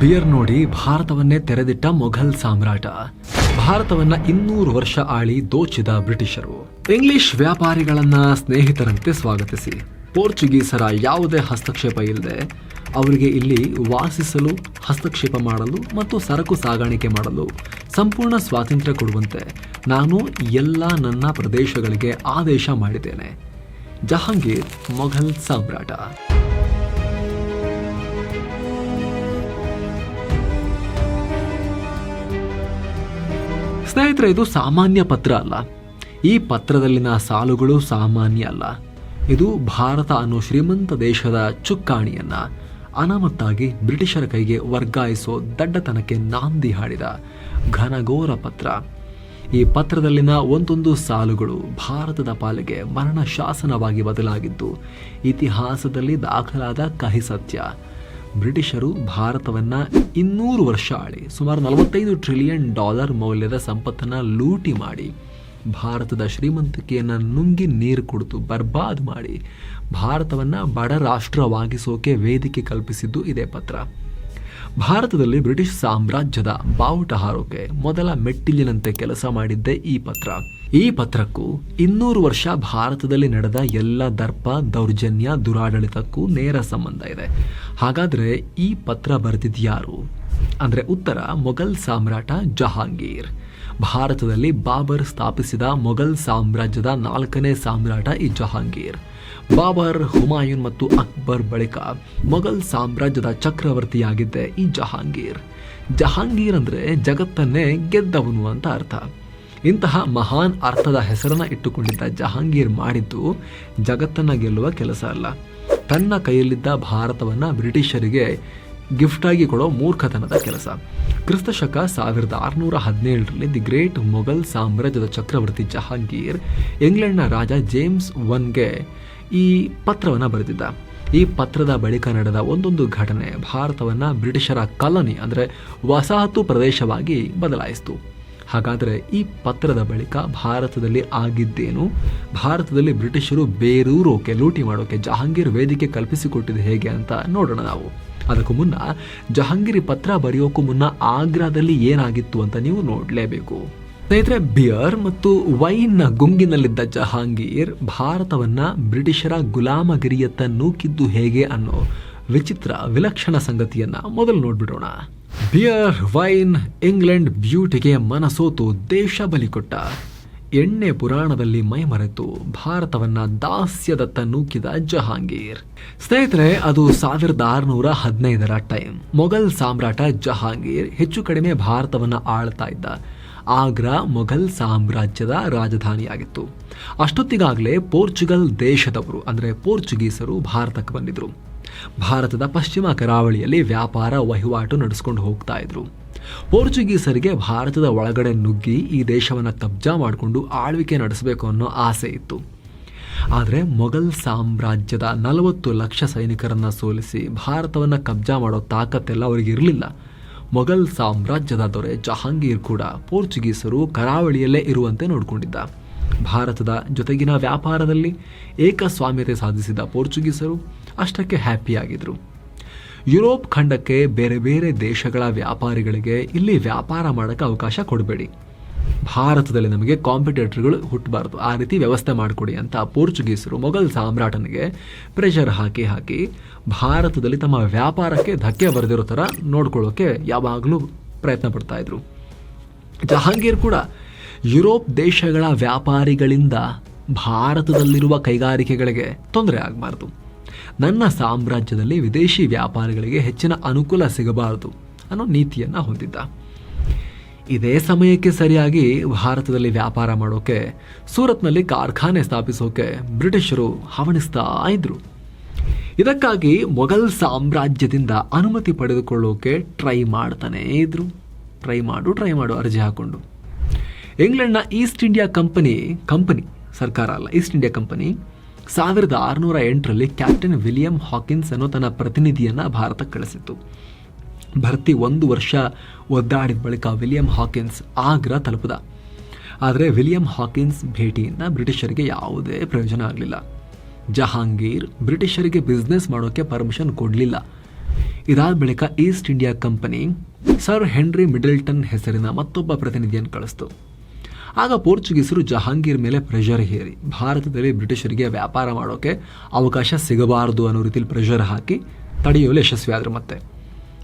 Beer ನೋಡಿ ಭಾರತವನ್ನೇ ತೆರೆದಿಟ್ಟ ಮೊಘಲ್ ಸಾಮ್ರಾಟ. ಭಾರತವನ್ನ ಇನ್ನೂರು ವರ್ಷ ಆಳಿ ದೋಚಿದ ಬ್ರಿಟಿಷರು. ಇಂಗ್ಲಿಷ್ ವ್ಯಾಪಾರಿಗಳನ್ನ ಸ್ನೇಹಿತರಂತೆ ಸ್ವಾಗತಿಸಿ. ಪೋರ್ಚುಗೀಸರ ಯಾವುದೇ ಹಸ್ತಕ್ಷೇಪ ಇಲ್ಲದೆ ಅವರಿಗೆ ಇಲ್ಲಿ ವಾಸಿಸಲು, ಹಸ್ತಕ್ಷೇಪ ಮಾಡಲು ಮತ್ತು ಸರಕು ಸಾಗಾಣಿಕೆ ಮಾಡಲು ಸಂಪೂರ್ಣ ಸ್ವಾತಂತ್ರ್ಯ ಕೊಡುವಂತೆ ನಾನು ಎಲ್ಲ ನನ್ನ ಪ್ರದೇಶಗಳಿಗೆ ಆದೇಶ ಮಾಡಿದ್ದೇನೆ. ಜಹಾಂಗೀರ್ ಮೊಘಲ್ ಸಾಮ್ರಾಟ. ಸ್ನೇಹಿತರೆ, ಇದು ಸಾಮಾನ್ಯ ಪತ್ರ ಅಲ್ಲ. ಈ ಪತ್ರದಲ್ಲಿನ ಸಾಲುಗಳು ಸಾಮಾನ್ಯ ಅಲ್ಲ. ಇದು ಭಾರತ ಅನ್ನೋ ಶ್ರೀಮಂತ ದೇಶದ ಚುಕ್ಕಾಣಿಯನ್ನ ಅನಾಮತ್ತಾಗಿ ಬ್ರಿಟಿಷರ ಕೈಗೆ ವರ್ಗಾಯಿಸೋ ದಡ್ಡತನಕ್ಕೆ ನಾಂದಿ ಹಾಡಿದ ಘನಘೋರ ಪತ್ರ. ಈ ಪತ್ರದಲ್ಲಿನ ಒಂದೊಂದು ಸಾಲುಗಳು ಭಾರತದ ಪಾಲಿಗೆ ಮರಣ ಶಾಸನವಾಗಿ ಬದಲಾಗಿದ್ದು, ಇತಿಹಾಸದಲ್ಲಿ ದಾಖಲಾದ ಕಹಿ ಸತ್ಯ ಬ್ರಿಟಿಷರು ಭಾರತವನ್ನ ಇನ್ನೂರು ವರ್ಷ ಆಳಿ, ಸುಮಾರು ನಲವತ್ತೈದು ಟ್ರಿಲಿಯನ್ ಡಾಲರ್ ಮೌಲ್ಯದ ಸಂಪತ್ತನ್ನ ಲೂಟಿ ಮಾಡಿ, ಭಾರತದ ಶ್ರೀಮಂತಿಕೆಯನ್ನು ನುಂಗಿ ನೀರು ಕುಡಿದು ಬರ್ಬಾದ್ ಮಾಡಿ, ಭಾರತವನ್ನ ಬಡ ರಾಷ್ಟ್ರವಾಗಿಸೋಕೆ ವೇದಿಕೆ ಕಲ್ಪಿಸಿದ್ದು ಇದೇ ಪತ್ರ. ಭಾರತದಲ್ಲಿ ಬ್ರಿಟಿಷ್ ಸಾಮ್ರಾಜ್ಯದ ಬಾವುಟ ಹಾರೋಕೆ ಮೊದಲ ಮೆಟ್ಟಿಲಿನಂತೆ ಕೆಲಸ ಮಾಡಿದ್ದೆ ಈ ಪತ್ರ. ಈ ಪತ್ರಕ್ಕೂ ಇನ್ನೂರು ವರ್ಷ ಭಾರತದಲ್ಲಿ ನಡೆದ ಎಲ್ಲ ದರ್ಪ, ದೌರ್ಜನ್ಯ, ದುರಾಡಳಿತಕ್ಕೂ ನೇರ ಸಂಬಂಧ ಇದೆ. ಹಾಗಾದರೆ ಈ ಪತ್ರ ಬರೆದಿದ್ಯಾರು ಅಂದರೆ ಉತ್ತರ, ಮೊಘಲ್ ಸಾಮ್ರಾಟ ಜಹಾಂಗೀರ್. ಭಾರತದಲ್ಲಿ ಬಾಬರ್ ಸ್ಥಾಪಿಸಿದ ಮೊಘಲ್ ಸಾಮ್ರಾಜ್ಯದ ನಾಲ್ಕನೇ ಸಾಮ್ರಾಟ ಈ ಜಹಾಂಗೀರ್. ಬಾಬರ್, ಹುಮಾಯೂನ್ ಮತ್ತು ಅಕ್ಬರ್ ಬಳಿಕ ಮೊಘಲ್ ಸಾಮ್ರಾಜ್ಯದ ಚಕ್ರವರ್ತಿಯಾಗಿದ್ದೆ ಈ ಜಹಾಂಗೀರ್. ಜಹಾಂಗೀರ್ ಅಂದ್ರೆ ಜಗತ್ತನ್ನೇ ಗೆದ್ದವನು ಅಂತ ಅರ್ಥ. ಇಂತಹ ಮಹಾನ್ ಅರ್ಥದ ಹೆಸರನ್ನ ಇಟ್ಟುಕೊಂಡಿದ್ದ ಜಹಾಂಗೀರ್ ಮಾಡಿದ್ದು ಜಗತ್ತನ್ನ ಗೆಲ್ಲುವ ಕೆಲಸ ಅಲ್ಲ. ತನ್ನ ಕೈಯಲ್ಲಿದ್ದ ಭಾರತವನ್ನ ಬ್ರಿಟಿಷರಿಗೆ ಗಿಫ್ಟ್ ಆಗಿ ಕೊಡೋ ಮೂರ್ಖತನದ ಕೆಲಸ. ಕ್ರಿಸ್ತ ಶಕ ಸಾವಿರದ ಆರುನೂರ ಹದಿನೇಳರಲ್ಲಿ ದಿ ಗ್ರೇಟ್ ಮೊಘಲ್ ಸಾಮ್ರಾಜ್ಯದ ಚಕ್ರವರ್ತಿ ಜಹಾಂಗೀರ್, ಇಂಗ್ಲೆಂಡ್ನ ರಾಜ ಜೇಮ್ಸ್ ಒನ್ಗೆ ಈ ಪತ್ರವನ್ನು ಬರೆದಿದ್ದ. ಈ ಪತ್ರದ ಬಳಿಕ ನಡೆದ ಒಂದೊಂದು ಘಟನೆ ಭಾರತವನ್ನು ಬ್ರಿಟಿಷರ ಕಾಲನಿ ಅಂದರೆ ವಸಾಹತು ಪ್ರದೇಶವಾಗಿ ಬದಲಾಯಿಸಿತು. ಹಾಗಾದರೆ ಈ ಪತ್ರದ ಬಳಿಕ ಭಾರತದಲ್ಲಿ ಆಗಿದ್ದೇನು? ಭಾರತದಲ್ಲಿ ಬ್ರಿಟಿಷರು ಬೇರೂರೋಕೆ, ಲೂಟಿ ಮಾಡೋಕೆ, ಜಹಾಂಗೀರ್ ವೇದಿಕೆ ಕಲ್ಪಿಸಿಕೊಟ್ಟಿದ್ದು ಹೇಗೆ ಅಂತ ನೋಡೋಣ ನಾವು. ಅದಕ್ಕೂ ಮುನ್ನ ಜಹಾಂಗೀರಿ ಪತ್ರ ಬರೆಯೋಕ್ಕೂ ಮುನ್ನ ಆಗ್ರಾದಲ್ಲಿ ಏನಾಗಿತ್ತು ಅಂತ ನೀವು ನೋಡಲೇಬೇಕು. ಸ್ನೇಹಿತರೆ, ಬಿಯರ್ ಮತ್ತು ವೈನ್ನ ಗುಂಗಿನಲ್ಲಿದ್ದ ಜಹಾಂಗೀರ್ ಭಾರತವನ್ನ ಬ್ರಿಟಿಷರ ಗುಲಾಮಗಿರಿಯತ್ತ ನೂಕಿದ್ದು ಹೇಗೆ ಅನ್ನೋ ವಿಚಿತ್ರ ವಿಲಕ್ಷಣ ಸಂಗತಿಯನ್ನ ಮೊದಲು ನೋಡ್ಬಿಡೋಣ. ಬಿಯರ್, ವೈನ್, ಇಂಗ್ಲೆಂಡ್ ಬ್ಯೂಟಿಗೆ ಮನಸೋತು ದೇಶ ಬಲಿಕೊಟ್ಟ ಎಣ್ಣೆ ಪುರಾಣದಲ್ಲಿ ಮೈಮರೆತು ಭಾರತವನ್ನ ದಾಸ್ಯದತ್ತ ನೂಕಿದ ಜಹಾಂಗೀರ್. ಸ್ನೇಹಿತರೆ, ಅದು ಸಾವಿರದ ಆರುನೂರ ಹದಿನೈದರ ಟೈಮ್. ಮೊಘಲ್ ಸಾಮ್ರಾಟ ಜಹಾಂಗೀರ್ ಹೆಚ್ಚು ಕಡಿಮೆ ಭಾರತವನ್ನ ಆಳ್ತಾ ಇದ್ದ. ಆಗ್ರಾ ಮೊಘಲ್ ಸಾಮ್ರಾಜ್ಯದ ರಾಜಧಾನಿಯಾಗಿತ್ತು. ಅಷ್ಟೊತ್ತಿಗಾಗಲೇ ಪೋರ್ಚುಗಲ್ ದೇಶದವರು, ಅಂದರೆ ಪೋರ್ಚುಗೀಸರು ಭಾರತಕ್ಕೆ ಬಂದಿದ್ದರು ಭಾರತದ ಪಶ್ಚಿಮ ಕರಾವಳಿಯಲ್ಲಿ ವ್ಯಾಪಾರ ವಹಿವಾಟು ನಡೆಸ್ಕೊಂಡು ಹೋಗ್ತಾ ಇದ್ರು. ಪೋರ್ಚುಗೀಸರಿಗೆ ಭಾರತದ ಒಳಗಡೆ ನುಗ್ಗಿ ಈ ದೇಶವನ್ನು ಕಬ್ಜಾ ಮಾಡಿಕೊಂಡು ಆಳ್ವಿಕೆ ನಡೆಸಬೇಕು ಅನ್ನೋ ಆಸೆ ಇತ್ತು. ಆದರೆ ಮೊಘಲ್ ಸಾಮ್ರಾಜ್ಯದ ನಲವತ್ತು ಲಕ್ಷ ಸೈನಿಕರನ್ನು ಸೋಲಿಸಿ ಭಾರತವನ್ನು ಕಬ್ಜಾ ಮಾಡೋ ತಾಕತ್ತೆಲ್ಲ ಅವರಿಗೆ ಇರಲಿಲ್ಲ ಮೊಘಲ್ ಸಾಮ್ರಾಜ್ಯದ ದೊರೆ ಜಹಾಂಗೀರ್ ಕೂಡ ಪೋರ್ಚುಗೀಸರು ಕರಾವಳಿಯಲ್ಲೇ ಇರುವಂತೆ ನೋಡಿಕೊಂಡಿದ್ದ. ಭಾರತದ ಜೊತೆಗಿನ ವ್ಯಾಪಾರದಲ್ಲಿ ಏಕಸ್ವಾಮ್ಯತೆ ಸಾಧಿಸಿದ ಪೋರ್ಚುಗೀಸರು ಅಷ್ಟಕ್ಕೆ ಹ್ಯಾಪಿಯಾಗಿದ್ದರು ಯುರೋಪ್ ಖಂಡಕ್ಕೆ ಬೇರೆ ಬೇರೆ ದೇಶಗಳ ವ್ಯಾಪಾರಿಗಳಿಗೆ ಇಲ್ಲಿ ವ್ಯಾಪಾರ ಮಾಡೋಕ್ಕೆ ಅವಕಾಶ ಕೊಡಬೇಡಿ. ಭಾರತದಲ್ಲಿ ನಮಗೆ ಕಾಂಪಿಟೇಟರ್ಗಳು ಹುಟ್ಟಬಾರ್ದು. ಆ ರೀತಿ ವ್ಯವಸ್ಥೆ ಮಾಡಿಕೊಡಿ ಅಂತ ಪೋರ್ಚುಗೀಸರು ಮೊಘಲ್ ಸಾಮ್ರಾಟನಿಗೆ ಪ್ರೆಷರ್ ಹಾಕಿ ಹಾಕಿ ಭಾರತದಲ್ಲಿ ತಮ್ಮ ವ್ಯಾಪಾರಕ್ಕೆ ಧಕ್ಕೆ ಬರೆದಿರೋ ಥರ ನೋಡ್ಕೊಳ್ಳೋಕ್ಕೆ ಯಾವಾಗಲೂ ಪ್ರಯತ್ನ ಪಡ್ತಾ ಇದ್ರು. ಜಹಾಂಗೀರ್ ಕೂಡ ಯುರೋಪ್ ದೇಶಗಳ ವ್ಯಾಪಾರಿಗಳಿಂದ ಭಾರತದಲ್ಲಿರುವ ಕೈಗಾರಿಕೆಗಳಿಗೆ ತೊಂದರೆ ಆಗಬಾರ್ದು. ನನ್ನ ಸಾಮ್ರಾಜ್ಯದಲ್ಲಿ ವಿದೇಶಿ ವ್ಯಾಪಾರಿಗಳಿಗೆ ಹೆಚ್ಚಿನ ಅನುಕೂಲ ಸಿಗಬಾರದು ಅನ್ನೋ ನೀತಿಯನ್ನು ಹೊಂದಿದ್ದ. ಇದೇ ಸಮಯಕ್ಕೆ ಸರಿಯಾಗಿ ಭಾರತದಲ್ಲಿ ವ್ಯಾಪಾರ ಮಾಡೋಕೆ, ಸೂರತ್ನಲ್ಲಿ ಕಾರ್ಖಾನೆ ಸ್ಥಾಪಿಸೋಕೆ ಬ್ರಿಟಿಷರು ಹವಣಿಸ್ತಾ ಇದ್ರು. ಇದಕ್ಕಾಗಿ ಮೊಘಲ್ ಸಾಮ್ರಾಜ್ಯದಿಂದ ಅನುಮತಿ ಪಡೆದುಕೊಳ್ಳೋಕೆ ಟ್ರೈ ಮಾಡ್ತಾನೇ ಇದ್ರು. ಟ್ರೈ ಮಾಡು ಟ್ರೈ ಮಾಡು ಅರ್ಜಿ ಹಾಕೊಂಡು. ಇಂಗ್ಲೆಂಡ್ನ ಈಸ್ಟ್ ಇಂಡಿಯಾ ಕಂಪನಿ ಕಂಪನಿ, ಸರ್ಕಾರ ಅಲ್ಲ, ಈಸ್ಟ್ ಇಂಡಿಯಾ ಕಂಪನಿ ಸಾವಿರದ ಆರುನೂರ ಎಂಟರಲ್ಲಿ ಕ್ಯಾಪ್ಟನ್ ವಿಲಿಯಂ ಹಾಕಿನ್ಸ್ ಅನ್ನೋ ತನ್ನ ಪ್ರತಿನಿಧಿಯನ್ನು ಭಾರತಕ್ಕೆ ಕಳಿಸಿತ್ತು. ಭರ್ತಿ ಒಂದು ವರ್ಷ ಒದ್ದಾಡಿದ ಬಳಿಕ ವಿಲಿಯಂ ಹಾಕಿನ್ಸ್ ಆಗ್ರಾ ತಲುಪಿದ. ಆದರೆ ವಿಲಿಯಂ ಹಾಕಿನ್ಸ್ ಭೇಟಿಯಿಂದ ಬ್ರಿಟಿಷರಿಗೆ ಯಾವುದೇ ಪ್ರಯೋಜನ ಆಗಲಿಲ್ಲ. ಜಹಾಂಗೀರ್ ಬ್ರಿಟಿಷರಿಗೆ ಬಿಸ್ನೆಸ್ ಮಾಡೋಕ್ಕೆ ಪರ್ಮಿಷನ್ ಕೊಡಲಿಲ್ಲ. ಇದಾದ ಬಳಿಕ East India Company Sir Henry Middleton ಹೆಸರಿನ ಮತ್ತೊಬ್ಬ ಪ್ರತಿನಿಧಿಯನ್ನು ಕಳಿಸ್ತು. ಆಗ ಪೋರ್ಚುಗೀಸರು ಜಹಾಂಗೀರ್ ಮೇಲೆ ಪ್ರೆಷರ್ ಹೇರಿ. ಭಾರತದಲ್ಲಿ ಬ್ರಿಟಿಷರಿಗೆ ವ್ಯಾಪಾರ ಮಾಡೋಕ್ಕೆ ಅವಕಾಶ ಸಿಗಬಾರದು ಅನ್ನೋ ರೀತಿಯಲ್ಲಿ ಪ್ರೆಷರ್ ಹಾಕಿ ತಡೆಯಲು ಯಶಸ್ವಿಯಾದರು ಮತ್ತೆ.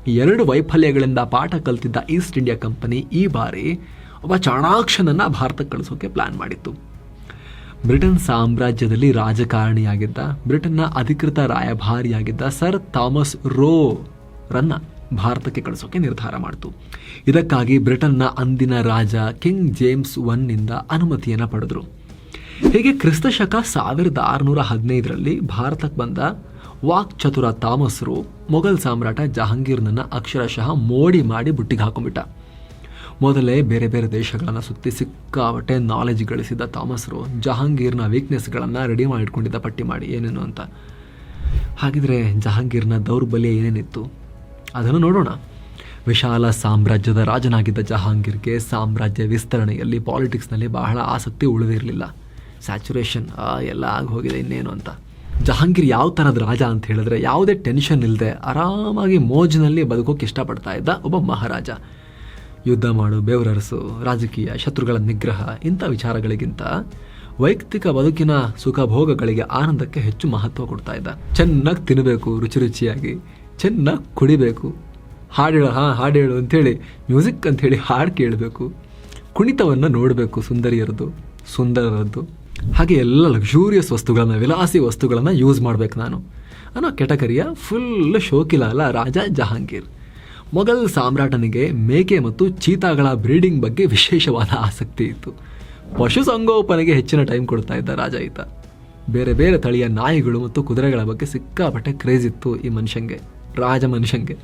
ಎರಡು ವೈಫಲ್ಯಗಳಿಂದ ಪಾಠ ಕಲ್ತಿದ್ದ ಈಸ್ಟ್ ಇಂಡಿಯಾ ಕಂಪನಿ ಈ ಬಾರಿ ಒಬ್ಬ ಚಾಣಾಕ್ಷನನ್ನು ಭಾರತಕ್ಕೆ ಕಳಿಸೋಕೆ ಪ್ಲಾನ್ ಮಾಡಿತ್ತು. ಬ್ರಿಟನ್ ಸಾಮ್ರಾಜ್ಯದಲ್ಲಿ ರಾಜಕಾರಣಿಯಾಗಿದ್ದ, ಬ್ರಿಟನ್ನ ಅಧಿಕೃತ ರಾಯಭಾರಿಯಾಗಿದ್ದ ಸರ್ ಥಾಮಸ್ ರೋ ರನ್ನ ಭಾರತಕ್ಕೆ ಕಳಿಸೋಕೆ ನಿರ್ಧಾರ ಮಾಡಿತು. ಇದಕ್ಕಾಗಿ ಬ್ರಿಟನ್ನ ಅಂದಿನ ರಾಜ ಕಿಂಗ್ ಜೇಮ್ಸ್ ಒನ್ನಿಂದ ಅನುಮತಿಯನ್ನು ಪಡೆದರು. ಹೀಗೆ ಕ್ರಿಸ್ತ ಶಕ ಸಾವಿರದ ಆರುನೂರ ಹದಿನೈದರಲ್ಲಿ ಭಾರತಕ್ಕೆ ಬಂದ ವಾಕ್ ಚತುರ ತಾಮಸರು ಮೊಘಲ್ ಸಾಮ್ರಾಟ ಜಹಾಂಗೀರ್ನನ್ನ ಅಕ್ಷರಶಃ ಮೋಡಿ ಮಾಡಿ ಬುಟ್ಟಿಗೆ ಹಾಕೊಂಡ್ಬಿಟ್ಟ. ಮೊದಲೇ ಬೇರೆ ಬೇರೆ ದೇಶಗಳನ್ನು ಸುತ್ತಿ ಸಿಕ್ಕಾಪಟ್ಟೆ ನಾಲೆಜ್ ಗಳಿಸಿದ ಥಾಮಸ್ರು ಜಹಾಂಗೀರ್ನ ವೀಕ್ನೆಸ್ಗಳನ್ನು ರೆಡಿ ಮಾಡಿಟ್ಕೊಂಡಿದ್ದ ಪಟ್ಟಿ ಮಾಡಿ ಏನೇನು ಅಂತ. ಹಾಗಿದ್ರೆ ಜಹಾಂಗೀರ್ನ ದೌರ್ಬಲ್ಯ ಏನೇನಿತ್ತು? ಅದನ್ನು ನೋಡೋಣ. ವಿಶಾಲ ಸಾಮ್ರಾಜ್ಯದ ರಾಜನಾಗಿದ್ದ ಜಹಾಂಗೀರ್ಗೆ ಸಾಮ್ರಾಜ್ಯ ವಿಸ್ತರಣೆಯಲ್ಲಿ ಪಾಲಿಟಿಕ್ಸ್ನಲ್ಲಿ ಬಹಳ ಆಸಕ್ತಿ ಉಳಿದಿರಲಿಲ್ಲ. ಸ್ಯಾಚುರೇಷನ್ ಎಲ್ಲ ಆಗಿ ಹೋಗಿದೆ ಇನ್ನೇನು ಅಂತ. ಜಹಾಂಗೀರ್ ಯಾವ ಥರದ ರಾಜ ಅಂತ ಹೇಳಿದ್ರೆ ಯಾವುದೇ ಟೆನ್ಷನ್ ಇಲ್ಲದೆ ಆರಾಮಾಗಿ ಮೋಜಿನಲ್ಲಿ ಬದುಕೋಕೆ ಇಷ್ಟಪಡ್ತಾ ಇದ್ದ ಒಬ್ಬ ಮಹಾರಾಜ. ಯುದ್ಧ ಮಾಡು ಬೆವರರಸು ರಾಜಕೀಯ, ಶತ್ರುಗಳ ನಿಗ್ರಹ, ಇಂಥ ವಿಚಾರಗಳಿಗಿಂತ ವೈಯಕ್ತಿಕ ಬದುಕಿನ ಸುಖ ಭೋಗಗಳಿಗೆ ಆನಂದಕ್ಕೆ ಹೆಚ್ಚು ಮಹತ್ವ ಕೊಡ್ತಾ ಇದ್ದ. ಚೆನ್ನಾಗಿ ತಿನ್ನಬೇಕು ರುಚಿ ರುಚಿಯಾಗಿ, ಚೆನ್ನಾಗಿ ಕುಡಿಬೇಕು. ಹಾಡೇಳು, ಹಾಂ ಹಾಡು ಹೇಳು ಅಂಥೇಳಿ, ಮ್ಯೂಸಿಕ್ ಅಂಥೇಳಿ ಹಾಡು ಕೇಳಬೇಕು. ಕುಣಿತವನ್ನು ನೋಡಬೇಕು ಸುಂದರಿಯರದ್ದು, ಸುಂದರರದ್ದು. ಹಾಗೆ ಎಲ್ಲ ಲಕ್ಷೂರಿಯಸ್ ವಸ್ತುಗಳನ್ನು, ವಿಲಾಸಿ ವಸ್ತುಗಳನ್ನು ಯೂಸ್ ಮಾಡಬೇಕು ನಾನು. ಅನ್ನೋ ಕೆಟಗರಿಯ ಫುಲ್ ಶೋಕಿಲ ಅಲ್ಲ ರಾಜ ಜಹಾಂಗೀರ್. ಮೊಘಲ್ ಸಾಮ್ರಾಟನಿಗೆ ಮೇಕೆ ಮತ್ತು ಚೀತಾಗಳ ಬ್ರೀಡಿಂಗ್ ಬಗ್ಗೆ ವಿಶೇಷವಾದ ಆಸಕ್ತಿ ಇತ್ತು. ಪಶುಸಂಗೋಪನೆಗೆ ಹೆಚ್ಚಿನ ಟೈಮ್ ಕೊಡ್ತಾ ಇದ್ದ ರಾಜ ಈತ. ಬೇರೆ ಬೇರೆ ತಳಿಯ ನಾಯಿಗಳು ಮತ್ತು ಕುದುರೆಗಳ ಬಗ್ಗೆ ಸಿಕ್ಕಾಪಟ್ಟೆ ಕ್ರೇಜ್ ಇತ್ತು ಈ ಮನುಷ್ಯಂಗೆ, ರಾಜ ಮನುಷ್ಯಂಗೆ.